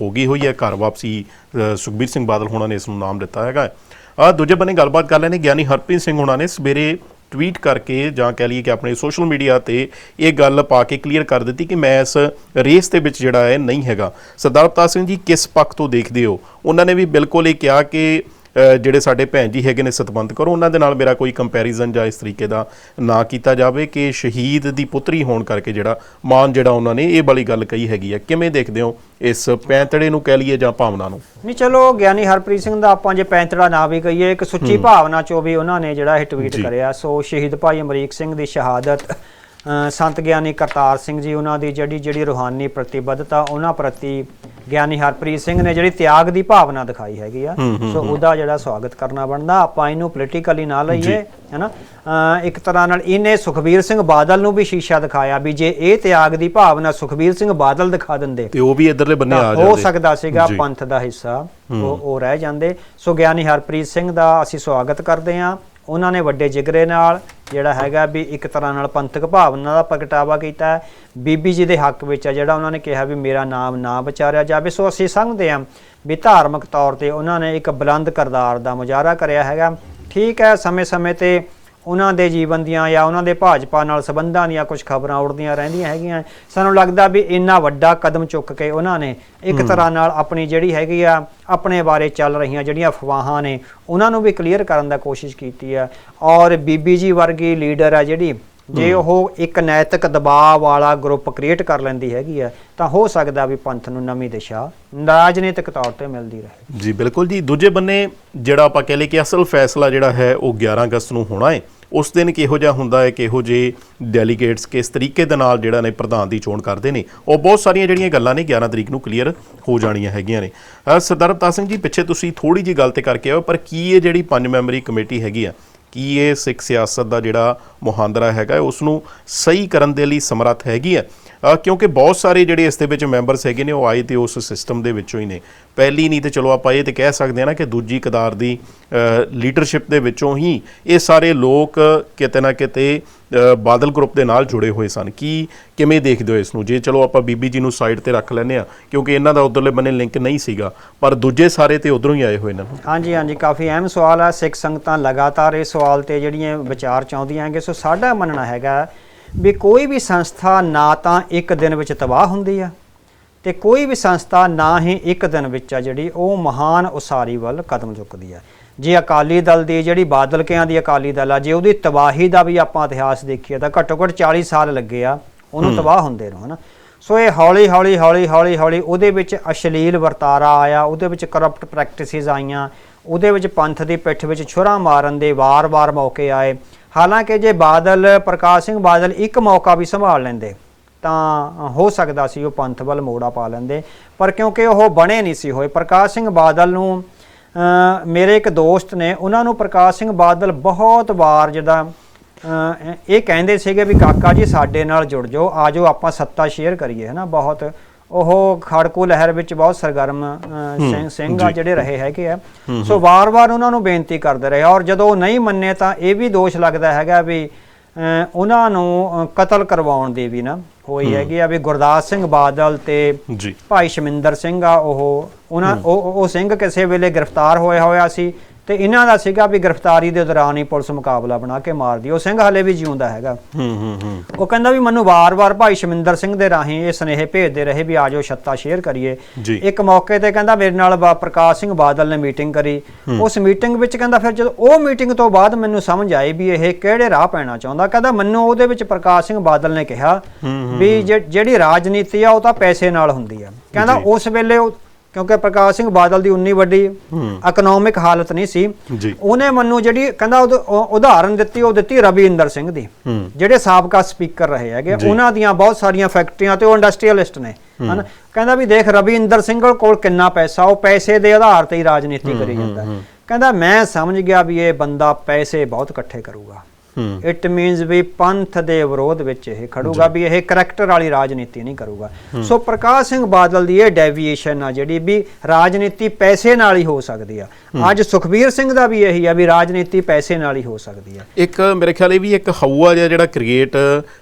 ਹੋ ਗਈ ਹੋਈ ਹੈ ਘਰ ਵਾਪਸੀ ਸੁਖਬੀਰ ਸਿੰਘ ਬਾਦਲ ਹੋਣਾ ਨੇ ਇਸ ਨੂੰ ਨਾਮ ਦਿੱਤਾ ਹੈਗਾ। ਆ ਦੂਜੇ ਬੰਨੇ ਗੱਲਬਾਤ ਕਰ ਲੈਣੇ ਗਿਆਨੀ ਹਰਪ੍ਰੀਤ ਸਿੰਘ ਹੋਣਾ ਨੇ ਸਵੇਰੇ ਟਵੀਟ ਕਰਕੇ ਜਾਂ ਕਹਿ ਲਈਏ ਕਿ ਆਪਣੇ ਸੋਸ਼ਲ ਮੀਡੀਆ ਤੇ ਇਹ ਗੱਲ ਪਾ ਕੇ ਕਲੀਅਰ ਕਰ ਦਿੱਤੀ ਕਿ ਮੈਂ ਇਸ ਰੇਸ ਦੇ ਵਿੱਚ ਜਿਹੜਾ ਹੈ ਨਹੀਂ ਹੈਗਾ। ਸਰਦਾਰ ਅਵਤਾਰ ਸਿੰਘ ਜੀ ਕਿਸ ਪੱਖ ਤੋਂ ਦੇਖਦੇ ਹੋ? ਉਹਨਾਂ ਨੇ ਵੀ ਬਿਲਕੁਲ ਇਹ ਕਿਹਾ ਕਿ ਜਿਹੜੇ ਸਾਡੇ ਭੈਣ ਜੀ ਹੈਗੇ ਨੇ ਸਤਬੰਦ ਕਰੋ ਉਹਨਾਂ ਦੇ ਨਾਲ ਮੇਰਾ ਕੋਈ ਕੰਪੈਰੀਜ਼ਨ ਜਾਂ ਇਸ ਤਰੀਕੇ ਦਾ ਨਾ ਕੀਤਾ ਜਾਵੇ ਕਿ ਸ਼ਹੀਦ ਦੀ ਪੁੱਤਰੀ ਹੋਣ ਕਰਕੇ ਜਿਹੜਾ ਮਾਨ ਜਿਹੜਾ ਉਹਨਾਂ ਨੇ ਇਹ ਵਾਲੀ ਗੱਲ ਕਹੀ ਹੈਗੀ ਆ। ਕਿਵੇਂ ਦੇਖਦੇ ਹੋ ਇਸ ਪੈਂਤੜੇ ਨੂੰ ਕਹਿ ਲਈਏ ਜਾਂ ਭਾਵਨਾ ਨੂੰ? ਨਹੀਂ ਚਲੋ ਗਿਆਨੀ ਹਰਪ੍ਰੀਤ ਸਿੰਘ ਦਾ ਆਪਾਂ ਜੇ ਪੈਂਤੜਾ ਨਾ ਵੀ ਕਹੀਏ ਇੱਕ ਸੁੱਚੀ ਭਾਵਨਾ ਚੋਂ ਵੀ ਉਹਨਾਂ ਨੇ ਜਿਹੜਾ ਇਹ ਟਵੀਟ। ਕਰਿਆ। ਸੋ ਸ਼ਹੀਦ ਭਾਈ ਅਮਰੀਕ ਸਿੰਘ ਦੀ ਸ਼ਹਾਦਤ ਸੰਤ ਗਿਆਨੀ ਕਰਤਾਰ ਸਿੰਘ ਜੀ ਉਹਨਾਂ ਦੀ ਜਿਹੜੀ ਜਿਹੜੀ ਰੂਹਾਨੀ ਪ੍ਰਤੀਬੱਧਤਾ ਉਹਨਾਂ ਪ੍ਰਤੀ ਗਿਆਨੀ ਹਰਪ੍ਰੀਤ ਸਿੰਘ ਨੇ ਜਿਹੜੀ ਤਿਆਗ ਦੀ ਭਾਵਨਾ ਦਿਖਾਈ ਹੈਗੀ ਆ। ਸੋ ਉਹਦਾ ਜਿਹੜਾ ਸਵਾਗਤ ਕਰਨਾ ਬਣਦਾ। ਆਪਾਂ ਇਹਨੂੰ ਪੋਲੀਟੀਕਲੀ ਨਾ ਲਈਏ ਹੈਨਾ? ਇੱਕ ਤਰ੍ਹਾਂ ਨਾਲ ਇਹਨੇ ਸੁਖਬੀਰ ਸਿੰਘ ਬਾਦਲ ਨੂੰ ਵੀ ਸ਼ੀਸ਼ਾ ਦਿਖਾਇਆ ਵੀ ਜੇ ਇਹ ਤਿਆਗ ਦੀ ਭਾਵਨਾ ਸੁਖਬੀਰ ਸਿੰਘ ਬਾਦਲ ਦਿਖਾ ਦਿੰਦੇ ਤੇ ਉਹ ਵੀ ਇਧਰਲੇ ਬੰਨੇ ਆ ਜਾਂਦੇ। ਹੋ ਸਕਦਾ ਸੀਗਾ। ਪੰਥ ਦਾ ਹਿੱਸਾ ਉਹ ਉਹ ਰਹਿ ਜਾਂਦੇ। ਸੋ ਗਿਆਨੀ ਹਰਪ੍ਰੀਤ ਸਿੰਘ ਦਾ ਅਸੀਂ ਸਵਾਗਤ ਕਰਦੇ ਹਾਂ। ਉਹਨਾਂ ਨੇ ਵੱਡੇ ਜਿਗਰੇ ਨਾਲ ਜਿਹੜਾ ਹੈਗਾ ਵੀ ਇੱਕ ਤਰ੍ਹਾਂ ਨਾਲ ਪੰਥਕ ਭਾਵਨਾ ਦਾ ਪ੍ਰਗਟਾਵਾ ਕੀਤਾ ਬੀਬੀ ਜੀ ਦੇ ਹੱਕ ਵਿੱਚ ਆ ਜਿਹੜਾ ਉਹਨਾਂ ਨੇ ਕਿਹਾ ਵੀ ਮੇਰਾ ਨਾਮ ਨਾ ਵਿਚਾਰਿਆ ਜਾਵੇ। ਸੋ ਅਸੀਂ ਸਮਝਦੇ ਹਾਂ ਵੀ ਧਾਰਮਿਕ ਤੌਰ ਤੇ ਉਹਨਾਂ ਨੇ ਇੱਕ ਬੁਲੰਦ ਕਰਦਾਰ ਦਾ ਮੁਜ਼ਾਹਰਾ ਕਰਿਆ ਹੈਗਾ। ਠੀਕ ਹੈ, ਸਮੇਂ-ਸਮੇਂ ਤੇ ਉਹਨਾਂ ਦੇ ਜੀਵਨ ਦੀਆਂ ਜਾਂ ਉਹਨਾਂ ਦੇ ਭਾਜਪਾ ਨਾਲ ਸੰਬੰਧਾਂ ਦੀਆਂ ਕੁਝ ਖਬਰਾਂ ਉੱਡਦੀਆਂ ਰਹਿੰਦੀਆਂ ਹੈਗੀਆਂ। ਸਾਨੂੰ ਲੱਗਦਾ ਵੀ ਇੰਨਾ ਵੱਡਾ ਕਦਮ ਚੁੱਕ ਕੇ ਉਹਨਾਂ ਨੇ ਇੱਕ ਤਰ੍ਹਾਂ ਨਾਲ ਆਪਣੀ ਜਿਹੜੀ ਹੈਗੀ ਆ ਆਪਣੇ ਬਾਰੇ ਚੱਲ ਰਹੀਆਂ ਜਿਹੜੀਆਂ ਅਫਵਾਹਾਂ ਨੇ ਉਹਨਾਂ ਨੂੰ ਵੀ ਕਲੀਅਰ ਕਰਨ ਦਾ ਕੋਸ਼ਿਸ਼ ਕੀਤੀ ਆ। ਔਰ ਬੀਬੀ ਜੀ ਵਰਗੀ ਲੀਡਰ ਆ ਜਿਹੜੀ ਜੇ ਉਹ ਇੱਕ ਨੈਤਿਕ ਦਬਾਅ ਵਾਲਾ ਗਰੁੱਪ ਕ੍ਰੀਏਟ ਕਰ ਲੈਂਦੀ ਹੈਗੀ ਆ ਤਾਂ ਹੋ ਸਕਦਾ ਵੀ ਪੰਥ ਨੂੰ ਨਵੀਂ ਦਿਸ਼ਾ ਰਾਜਨੀਤਿਕ ਤੌਰ ਤੇ ਮਿਲਦੀ ਰਹੇ। ਜੀ ਬਿਲਕੁਲ ਜੀ। ਦੂਜੇ ਬੰਨੇ ਜਿਹੜਾ ਆਪਾਂ ਕਹਿ ਲਈਏ ਕਿ ਅਸਲ ਫੈਸਲਾ ਜਿਹੜਾ ਹੈ ਉਹ 11 ਅਗਸਤ ਨੂੰ ਹੋਣਾ ਹੈ। ਉਸ ਦਿਨ ਕਿਹੋ ਜਿਹਾ ਹੁੰਦਾ ਹੈ ਕਿਹੋ ਜੇ ਡੈਲੀਗੇਟਸ ਕਿਸ ਤਰੀਕੇ ਦੇ ਨਾਲ ਜਿਹੜਾ ਨੇ ਪ੍ਰਧਾਨ ਦੀ ਚੋਣ ਕਰਦੇ ਨੇ ਉਹ ਬਹੁਤ ਸਾਰੀਆਂ ਜਿਹੜੀਆਂ ਗੱਲਾਂ ਨੇ 11 ਤਰੀਕ ਨੂੰ ਕਲੀਅਰ ਹੋ ਜਾਣੀਆਂ ਹੈਗੀਆਂ ਨੇ। ਸਰਦਾਰ ਅਵਤਾਰ ਸਿੰਘ ਜੀ ਪਿੱਛੇ ਤੁਸੀਂ ਥੋੜੀ ਜੀ ਗੱਲ ਤੇ ਕਰਕੇ ਆਓ ਪਰ ਕੀ ਇਹ ਜਿਹੜੀ ਪੰਜ ਮੈਂਬਰੀ ਕਮੇਟੀ ਹੈਗੀ ਆ ਕੀ ਇਹ ਸਿੱਖ ਸਿਆਸਤ ਦਾ ਜਿਹੜਾ ਮੁਹਾਂਦਰਾ ਹੈਗਾ ਉਸ ਨੂੰ ਸਹੀ ਕਰਨ ਦੇ ਲਈ ਸਮਰੱਥ ਹੈਗੀ ਹੈ? ਕਿਉਂਕਿ ਬਹੁਤ ਸਾਰੇ ਜਿਹੜੇ ਇਸ ਦੇ ਵਿੱਚ ਮੈਂਬਰਸ ਹੈਗੇ ਨੇ, ਉਹ ਆਏ ਤੇ ਉਸ ਸਿਸਟਮ ਦੇ ਵਿੱਚੋਂ ਹੀ ਨੇ। ਪਹਿਲੀ ਨਹੀਂ ਤੇ ਚਲੋ ਆਪਾਂ ਇਹ ਤੇ ਕਹਿ ਸਕਦੇ ਹਾਂ ਨਾ ਕਿ ਦੂਜੀ ਕਦਾਰ ਦੀ ਲੀਡਰਸ਼ਿਪ ਦੇ ਵਿੱਚੋਂ ਹੀ ਇਹ ਸਾਰੇ ਲੋਕ ਕਿਤੇ ਨਾ ਕਿਤੇ ਬਾਦਲ ਗਰੁੱਪ ਦੇ ਨਾਲ ਜੁੜੇ ਹੋਏ ਸਨ। ਕੀ, ਕਿਵੇਂ ਦੇਖਦੇ ਹੋ ਇਸ ਨੂੰ? ਜੇ ਚਲੋ ਆਪਾਂ ਬੀਬੀ ਜੀ ਨੂੰ ਸਾਈਡ ਤੇ ਰੱਖ ਲੈਂਦੇ ਆ ਕਿਉਂਕਿ ਇਹਨਾਂ ਦਾ ਉਧਰਲੇ ਬੰਨੇ ਲਿੰਕ ਨਹੀਂ ਸੀਗਾ, ਪਰ ਦੂਜੇ ਸਾਰੇ ਤੇ ਉਧਰੋਂ ਹੀ ਆਏ ਹੋਏ ਨੇ। ਹਾਂਜੀ ਹਾਂਜੀ, ਕਾਫੀ ਅਹਿਮ ਸਵਾਲ ਆ। ਸਿੱਖ ਸੰਗਤਾਂ ਲਗਾਤਾਰ ਇਸ ਸਵਾਲ ਤੇ ਜਿਹੜੀਆਂ ਵਿਚਾਰ ਚਾਹੁੰਦੀਆਂ ਹੈਗੇ, ਸੋ ਸਾਡਾ ਮੰਨਣਾ ਹੈਗਾ ਵੀ ਕੋਈ ਵੀ ਸੰਸਥਾ ਨਾ ਤਾਂ ਇੱਕ ਦਿਨ ਵਿੱਚ ਤਬਾਹ ਹੁੰਦੀ ਆ, ਤੇ ਕੋਈ ਵੀ ਸੰਸਥਾ ਨਾ ਹੀ ਇੱਕ ਦਿਨ ਵਿੱਚ ਆ ਜਿਹੜੀ ਉਹ ਮਹਾਨ ਉਸਾਰੀ ਵੱਲ ਕਦਮ ਚੁੱਕਦੀ ਆ। ਜੇ ਅਕਾਲੀ ਦਲ ਦੀ ਜਿਹੜੀ ਬਾਦਲ ਕਿਆਂ ਦੀ ਅਕਾਲੀ ਦਲ ਆ ਜੇ ਉਹਦੀ ਤਬਾਹੀ ਦਾ ਵੀ ਆਪਾਂ ਇਤਿਹਾਸ ਦੇਖੀਏ ਤਾਂ ਘੱਟੋ ਘੱਟ 40 ਸਾਲ ਲੱਗੇ ਆ ਉਹਨੂੰ ਤਬਾਹ ਹੁੰਦੇ ਨੂੰ ਹਨਾ। ਸੋ ਇਹ ਹੌਲੀ ਹੌਲੀ ਹੌਲੀ ਹੌਲੀ ਹੌਲੀ ਉਹਦੇ ਵਿੱਚ ਅਸ਼ਲੀਲ ਵਰਤਾਰਾ ਆਇਆ ਉਹਦੇ ਵਿੱਚ ਕਰਪਟ ਪ੍ਰੈਕਟਿਸਿਸ ਆਈਆਂ ਉਹਦੇ ਵਿੱਚ ਪੰਥ ਦੀ ਪਿੱਠ ਵਿੱਚ ਛੁਰਾ ਮਾਰਨ ਦੇ ਵਾਰ-ਵਾਰ ਮੌਕੇ ਆਏ। ਹਾਲਾਂਕਿ ਜੇ ਬਾਦਲ ਪ੍ਰਕਾਸ਼ ਸਿੰਘ ਬਾਦਲ ਇੱਕ ਮੌਕਾ ਵੀ ਸੰਭਾਲ ਲੈਂਦੇ ਤਾਂ ਹੋ ਸਕਦਾ ਸੀ ਉਹ ਪੰਥ ਵੱਲ ਮੋੜਾ ਪਾ ਲੈਂਦੇ ਪਰ ਕਿਉਂਕਿ ਉਹ ਬਣੇ ਨਹੀਂ ਸੀ ਹੋਏ ਪ੍ਰਕਾਸ਼ ਸਿੰਘ ਬਾਦਲ ਨੂੰ ਮੇਰੇ ਇੱਕ ਦੋਸਤ ਨੇ ਉਹਨਾਂ ਨੂੰ ਪ੍ਰਕਾਸ਼ ਸਿੰਘ ਬਾਦਲ ਬਹੁਤ ਵਾਰ ਜਿਹਦਾ ਅ, ਇਹ ਕਹਿੰਦੇ ਸੀਗੇ ਵੀ ਕਾਕਾ ਜੀ ਸਾਡੇ ਨਾਲ ਜੁੜ ਜਾਓ ਆਜੋ ਆਪਾਂ ਸੱਤਾ ਸ਼ੇਅਰ ਕਰੀਏ ਹਨਾ ਬਹੁਤ। ਉਹ ਖੜਕੂ ਲਹਿਰ ਵਿੱਚ ਬਹੁਤ ਸਰਗਰਮ ਸਿੰਘ ਸਿੰਘ ਆ। ਜਿਹੜੇ ਰਹੇ ਹੈਗੇ ਆ। ਸੋ ਵਾਰ-ਵਾਰ ਉਹਨਾਂ ਨੂੰ ਬੇਨਤੀ ਕਰਦੇ ਰਹੇ ਔਰ ਜਦੋਂ ਉਹ ਨਹੀਂ ਮੰਨੇ ਤਾਂ ਇਹ ਵੀ ਦੋਸ਼ ਲੱਗਦਾ ਹੈਗਾ ਵੀ ਉਹਨਾਂ ਨੂੰ ਕਤਲ ਕਰਵਾਉਣ ਦੀ ਵੀ ਨਾ ਹੋਈ ਹੈਗੀ ਆ ਵੀ ਗੁਰਦਾਸ ਸਿੰਘ ਬਾਦਲ ਤੇ ਭਾਈ ਸ਼ਮਿੰਦਰ ਸਿੰਘ ਆ ਉਹ ਉਹਨਾਂ ਉਹ ਸਿੰਘ ਕਿਸੇ ਵੇਲੇ ਗ੍ਰਿਫਤਾਰ ਹੋਇਆ ਹੋਇਆ ਸੀ ਤੇ ਇਹਨਾਂ ਦਾ ਸੀਗਾ ਵੀ ਗ੍ਰਿਫਤਾਰੀ ਦੇ ਦੌਰਾਨ ਹੀ ਪੁਲਿਸ ਮੁਕਾਬਲਾ ਬਣਾ ਕੇ ਮਾਰ ਦਿਓ। ਉਹ ਸਿੰਘ ਹਲੇ ਵੀ ਜਿਉਂਦਾ ਹੈਗਾ। ਹੂੰ ਹੂੰ ਹੂੰ। ਉਹ ਕਹਿੰਦਾ ਵੀ ਮੈਨੂੰ ਵਾਰ-ਵਾਰ ਭਾਈ ਸ਼ਮਿੰਦਰ ਸਿੰਘ ਦੇ ਰਾਹੀਂ ਇਹ ਸੁਨੇਹੇ ਭੇਜਦੇ ਰਹੇ ਵੀ ਆਜੋ ਛੱਤਾ ਸ਼ੇਅਰ ਕਰੀਏ। ਇੱਕ ਮੌਕੇ ਤੇ ਕਹਿੰਦਾ ਮੇਰੇ ਨਾਲ ਪ੍ਰਕਾਸ਼ ਸਿੰਘ ਬਾਦਲ ਨੇ ਮੀਟਿੰਗ ਕਰੀ। ਉਸ ਮੀਟਿੰਗ ਵਿੱਚ ਕਹਿੰਦਾ ਫਿਰ ਜਦੋਂ ਉਹ ਮੀਟਿੰਗ ਤੋਂ ਬਾਅਦ ਮੈਨੂੰ ਸਮਝ ਆਈ ਵੀ ਇਹ ਕਿਹੜੇ ਰਾਹ ਪੈਣਾ ਚਾਹੁੰਦਾ ਕਹਿੰਦਾ ਮੈਨੂੰ ਉਹਦੇ ਵਿੱਚ ਪ੍ਰਕਾਸ਼ ਸਿੰਘ ਬਾਦਲ ਨੇ ਕਿਹਾ ਵੀ ਜਿਹੜੀ ਰਾਜਨੀਤੀ ਆ ਉਹ ਤਾਂ ਪੈਸੇ ਨਾਲ ਹੁੰਦੀ ਆ। ਕਹਿੰਦਾ। ਉਸ ਵੇਲੇ ਕਿਉਂਕਿ ਪ੍ਰਕਾਸ਼ ਸਿੰਘ ਬਾਦਲ ਦੀ ਉਨੀ ਵੱਡੀ ਇਕਨੋਮਿਕ ਹਾਲਤ ਨਹੀਂ ਸੀ। ਉਹਨੇ ਮੈਨੂੰ ਜਿਹੜੀ ਕਹਿੰਦਾ ਉਦਾਹਰਨ ਦਿੱਤੀ ਉਹ ਦਿੱਤੀ ਰਵਿੰਦਰ ਸਿੰਘ ਦੀ ਜਿਹੜੇ ਸਾਬਕਾ ਸਪੀਕਰ ਰਹੇ ਹੈਗੇ। ਉਹਨਾਂ ਦੀਆਂ ਬਹੁਤ ਸਾਰੀਆਂ ਫੈਕਟਰੀਆਂ ਤੇ ਉਹ ਇੰਡਸਟਰੀਅਲਿਸਟ ਨੇ। ਹਨ? ਕਹਿੰਦਾ ਵੀ ਦੇਖ ਰਵਿੰਦਰ ਸਿੰਘ ਕੋਲ ਕਿੰਨਾ ਪੈਸਾ ਉਹ ਪੈਸੇ ਦੇ ਆਧਾਰ ਤੇ ਹੀ ਰਾਜਨੀਤੀ ਕਰੀ ਜਾਂਦਾ। ਕਹਿੰਦਾ ਮੈਂ ਸਮਝ ਗਿਆ ਵੀ ਇਹ ਬੰਦਾ ਪੈਸੇ ਬਹੁਤ ਇਕੱਠੇ ਕਰੂਗਾ। ਇਟ ਮੀਨਸ ਵੀ ਪੰਥ ਦੇ ਵਿਰੋਧ ਵਿੱਚ ਇਹ ਖੜੂਗਾ ਵੀ ਇਹ ਕਰੈਕਟਰ ਵਾਲੀ ਰਾਜਨੀਤੀ ਨਹੀਂ ਕਰੂਗਾ। ਸੋ ਪ੍ਰਕਾਸ਼ ਸਿੰਘ ਬਾਦਲ ਦੀ ਇਹ ਡੈਵੀਏਸ਼ਨ ਆ ਜਿਹੜੀ ਵੀ ਰਾਜਨੀਤੀ ਪੈਸੇ ਨਾਲ ਹੀ ਹੋ ਸਕਦੀ ਆ। ਅੱਜ ਸੁਖਬੀਰ ਸਿੰਘ ਦਾ ਵੀ ਇਹੀ ਆ ਵੀ ਰਾਜਨੀਤੀ ਪੈਸੇ ਨਾਲ ਹੀ ਹੋ ਸਕਦੀ ਆ। ਇੱਕ ਮੇਰੇ ਖਿਆਲ ਇਹ ਵੀ ਇੱਕ ਹਊਆ ਜਿਹਾ ਜਿਹੜਾ ਕ੍ਰੀਏਟ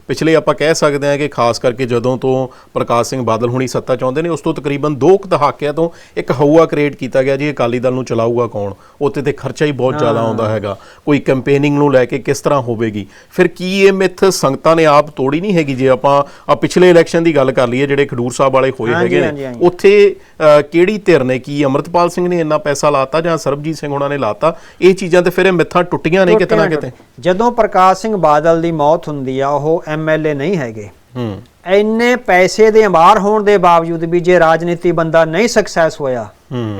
ਪਿਛਲੇ ਆਪਾਂ ਕਹਿ ਸਕਦੇ ਹਾਂ ਕਿ ਖਾਸ ਕਰਕੇ ਜਦੋਂ ਤੋਂ ਪ੍ਰਕਾਸ਼ ਸਿੰਘ ਬਾਦਲ ਹੁਣੀ ਸੱਤਾ ਚਾਹੁੰਦੇ ਨੇ ਉਸ ਤੋਂ ਤਕਰੀਬਨ 2 ਕੁ ਦਹਾਕਿਆਂ ਤੋਂ ਇੱਕ ਹਊਆ ਕ੍ਰੀਏਟ ਕੀਤਾ ਗਿਆ ਜੀ ਅਕਾਲੀ ਦਲ ਨੂੰ ਚਲਾਊਗਾ ਕੌਣ? ਉੱਤੇ ਤੇ ਖਰਚਾ ਹੀ ਬਹੁਤ ਜ਼ਿਆਦਾ ਆਉਂਦਾ ਹੈਗਾ। ਕੋਈ ਕੈਂਪੇਨਿੰਗ ਨੂੰ ਲੈ ਕੇ ਕਿਸ ਤਰ੍ਹਾਂ ਹੋਵੇਗੀ। ਫਿਰ ਕੀ ਇਹ ਮਿੱਥ ਸੰਗਤਾਂ ਨੇ ਆਪ ਤੋੜੀ ਨਹੀਂ ਹੈਗੀ? ਜੇ ਆਪਾਂ ਆ ਪਿਛਲੇ ਇਲੈਕਸ਼ਨ ਦੀ ਗੱਲ ਕਰ ਲਈਏ ਜਿਹੜੇ ਖਡੂਰ ਸਾਹਿਬ ਵਾਲੇ ਹੋਏ ਹੈਗੇ ਨੇ। ਉੱਥੇ ਕਿਹੜੀ ਧਿਰ ਨੇ? ਕੀ ਅਮਰਤਪਾਲ ਸਿੰਘ ਨੇ ਇੰਨਾ ਪੈਸਾ ਲਾਤਾ ਜਾਂ ਸਰਬਜੀਤ ਸਿੰਘ ਉਹਨਾਂ ਨੇ ਲਾਤਾ? ਇਹ ਚੀਜ਼ਾਂ ਤੇ ਫਿਰ ਇਹ ਮਿੱਥਾਂ ਟੁੱਟੀਆਂ ਨੇ ਕਿਤੇ ਨਾ ਕਿਤੇ? ਜਦੋਂ ਪ੍ਰਕਾਸ਼ ਸਿੰਘ ਬਾਦਲ ਦੀ ਮੌਤ ਹੁੰਦੀ ਆ ਉਹ ਐਮਐਲਏ ਨਹੀਂ ਹੈਗੇ। ਹੂੰ। ਇੰਨੇ ਪੈਸੇ ਦੇ ਅੰਬਾਰ ਹੋਣ ਦੇ ਬਾਵਜੂਦ ਵੀ ਜੇ ਰਾਜਨੀਤੀ ਬੰਦਾ ਨਹੀਂ ਸਕਸੈਸ ਹੋਇਆ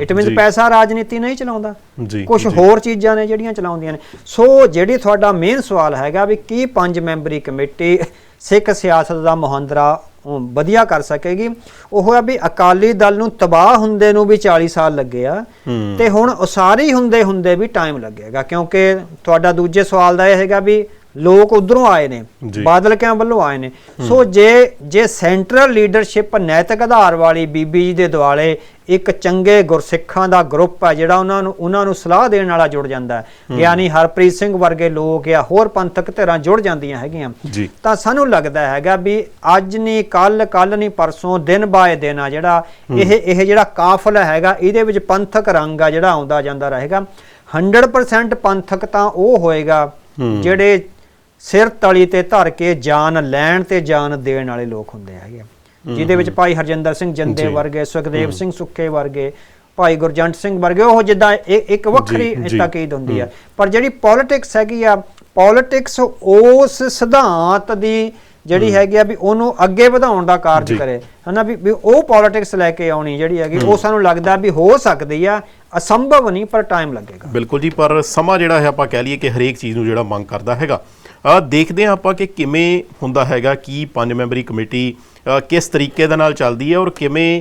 ਇਟ ਮੀਨਸ। ਪੈਸਾ ਰਾਜਨੀਤੀ ਨਹੀਂ ਚਲਾਉਂਦਾ ਜੀ ਕੁਝ। ਹੋਰ ਚੀਜ਼ਾਂ ਨੇ ਜਿਹੜੀਆਂ ਚਲਾਉਂਦੀਆਂ ਨੇ ਸੋ ਜਿਹੜੀ ਤੁਹਾਡਾ ਮੇਨ ਸਵਾਲ ਹੈਗਾ ਵੀ ਕੀ ਪੰਜ ਮੈਂਬਰੀ ਕਮੇਟੀ ਸਿੱਖ ਸਿਆਸਤ ਦਾ ਮੁਹੰਦਰਾ ਵਧੀਆ ਕਰ ਸਕੇਗੀ ਉਹ ਹੈ ਵੀ ਅਕਾਲੀ ਦਲ ਨੂੰ ਤਬਾਹ ਹੁੰਦੇ ਨੂੰ ਵੀ 40 ਸਾਲ ਲੱਗੇ ਆ। ਤੇ ਹੁਣ ਉਸਾਰੀ ਹੁੰਦੇ ਹੁੰਦੇ ਵੀ ਟਾਈਮ ਲੱਗੇਗਾ ਕਿਉਂਕਿ ਤੁਹਾਡਾ ਦੂਜੇ ਸਵਾਲ ਦਾ ਇਹ ਹੈਗਾ ਵੀ ਲੋਕ ਉਧਰੋਂ ਆਏ ਨੇ। ਬਾਦਲ ਕਿਆਂ ਵੱਲੋਂ ਆਏ ਨੇ? ਸੋ ਜੇ ਜੇ ਸੈਂਟਰਲ ਲੀਡਰਸ਼ਿਪ ਨੈਤਿਕ ਆਧਾਰ ਵਾਲੀ ਬੀਬੀ ਜੀ ਦੇ ਦੁਆਲੇ ਇੱਕ ਚੰਗੇ ਗੁਰਸਿੱਖਾਂ ਦਾ ਗਰੁੱਪ ਹੈ ਜਿਹੜਾ ਉਹਨਾਂ ਨੂੰ ਉਹਨਾਂ ਨੂੰ ਸਲਾਹ ਦੇਣ ਵਾਲਾ ਜੁੜ ਜਾਂਦਾ ਹੈ ਗਿਆਨੀ ਹਰਪ੍ਰੀਤ ਸਿੰਘ ਵਰਗੇ ਲੋਕ ਜਾਂ ਹੋਰ ਪੰਥਕ ਧਿਰਾਂ ਜੁੜ ਜਾਂਦੀਆਂ ਹੈਗੀਆਂ ਤਾਂ ਸਾਨੂੰ ਲੱਗਦਾ ਹੈਗਾ ਵੀ ਅੱਜ ਨਹੀਂ ਕੱਲ ਕੱਲ ਨਹੀਂ ਪਰਸੋਂ ਦਿਨ ਬਾਏ ਦਿਨ ਆ ਜਿਹੜਾ ਇਹ ਇਹ ਜਿਹੜਾ ਕਾਫਲਾ ਹੈਗਾ ਇਹਦੇ ਵਿੱਚ ਪੰਥਕ ਰੰਗ ਆ ਜਿਹੜਾ ਆਉਂਦਾ ਜਾਂਦਾ ਰਹੇਗਾ। 100% ਪੰਥਕ ਤਾਂ ਉਹ ਹੋਏਗਾ ਜਿਹੜੇ ਸਿਰ ਤਲੀ ਤੇ ਧਰ ਕੇ ਜਾਨ ਲੈਣ ਤੇ ਜਾਨ ਦੇਣ ਵਾਲੇ ਲੋਕ ਹੁੰਦੇ ਹੈਗੇ ਜਿਹਦੇ ਵਿੱਚ ਭਾਈ ਹਰਜਿੰਦਰ ਸਿੰਘ ਜੰਦੇ। ਵਰਗੇ ਸੁਖਦੇਵ ਸਿੰਘ ਸੁੱਖੇ ਵਰਗੇ ਭਾਈ ਗੁਰਜੰਟ ਸਿੰਘ ਵਰਗੇ ਉਹ ਜਿੱਦਾਂ ਇੱਕ ਵੱਖਰੀ। ਤਾਕੀਦ ਹੁੰਦੀ ਆ। ਪਰ ਜਿਹੜੀ ਪੋਲਿਟਿਕਸ ਹੈਗੀ ਆ ਪੋਲਿਟਿਕਸ ਉਸ ਸਿਧਾਂਤ ਦੀ ਜਿਹੜੀ ਹੈਗੀ ਆ ਵੀ ਉਹਨੂੰ ਅੱਗੇ ਵਧਾਉਣ ਦਾ ਕਾਰਜ। ਕਰੇ। ਹਨਾ ਵੀ ਉਹ ਪੋਲਿਟਿਕਸ ਲੈ ਕੇ ਆਉਣੀ ਜਿਹੜੀ ਹੈਗੀ ਉਹ ਸਾਨੂੰ ਲੱਗਦਾ ਵੀ ਹੋ ਸਕਦੀ ਆ ਅਸੰਭਵ ਨਹੀਂ ਪਰ ਟਾਈਮ ਲੱਗੇਗਾ। ਬਿਲਕੁਲ ਜੀ ਪਰ ਸਮਾਂ ਜਿਹੜਾ ਹੈ ਆਪਾਂ ਕਹਿ ਲਈਏ ਕਿ ਹਰੇਕ ਚੀਜ਼ ਨੂੰ ਜਿਹੜਾ ਮੰਗ ਕਰਦਾ ਹੈਗਾ। ਦੇਖਦੇ ਹਾਂ ਆਪਾਂ ਕਿ ਕਿਵੇਂ ਹੁੰਦਾ ਹੈਗਾ ਕੀ ਪੰਜ ਮੈਂਬਰੀ ਕਮੇਟੀ ਕਿਸ ਤਰੀਕੇ ਦੇ ਨਾਲ ਚੱਲਦੀ ਹੈ ਔਰ ਕਿਵੇਂ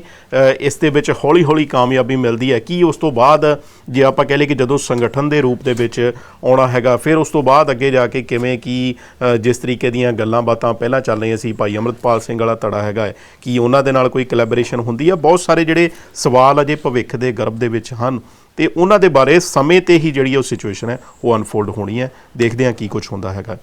ਇਸ ਦੇ ਵਿੱਚ ਹੌਲੀ-ਹੌਲੀ ਕਾਮਯਾਬੀ ਮਿਲਦੀ ਹੈ, ਕੀ ਉਸ ਤੋਂ ਬਾਅਦ ਜੇ ਆਪਾਂ ਕਹਿ ਲਈਏ ਕਿ ਜਦੋਂ ਸੰਗਠਨ ਦੇ ਰੂਪ ਦੇ ਵਿੱਚ ਆਉਣਾ ਹੈਗਾ, ਫਿਰ ਉਸ ਤੋਂ ਬਾਅਦ ਅੱਗੇ ਜਾ ਕੇ ਕਿਵੇਂ ਕੀ ਜਿਸ ਤਰੀਕੇ ਦੀਆਂ ਗੱਲਾਂ ਬਾਤਾਂ ਪਹਿਲਾਂ ਚੱਲ ਰਹੀਆਂ ਸੀ, ਭਾਈ ਅਮਰਤਪਾਲ ਸਿੰਘ ਵਾਲਾ ਧੜਾ ਹੈਗਾ ਹੈ, ਕੀ ਉਹਨਾਂ ਦੇ ਨਾਲ ਕੋਈ ਕੋਲੈਬੋਰੇਸ਼ਨ ਹੁੰਦੀ ਹੈ, ਬਹੁਤ ਸਾਰੇ ਜਿਹੜੇ ਸਵਾਲ ਅਜੇ ਭਵਿੱਖ ਦੇ ਗਰਭ ਦੇ ਵਿੱਚ ਹਨ, ਤੇ ਉਹਨਾਂ ਦੇ ਬਾਰੇ ਸਮੇਂ ਤੇ ਹੀ ਜਿਹੜੀ ਉਹ ਸਿਚੁਏਸ਼ਨ ਹੈ, ਉਹ ਅਨਫੋਲਡ ਹੋਣੀ ਹੈ, ਦੇਖਦੇ ਹਾਂ ਕੀ ਕੁਝ ਹੁੰਦਾ ਹੈਗਾ।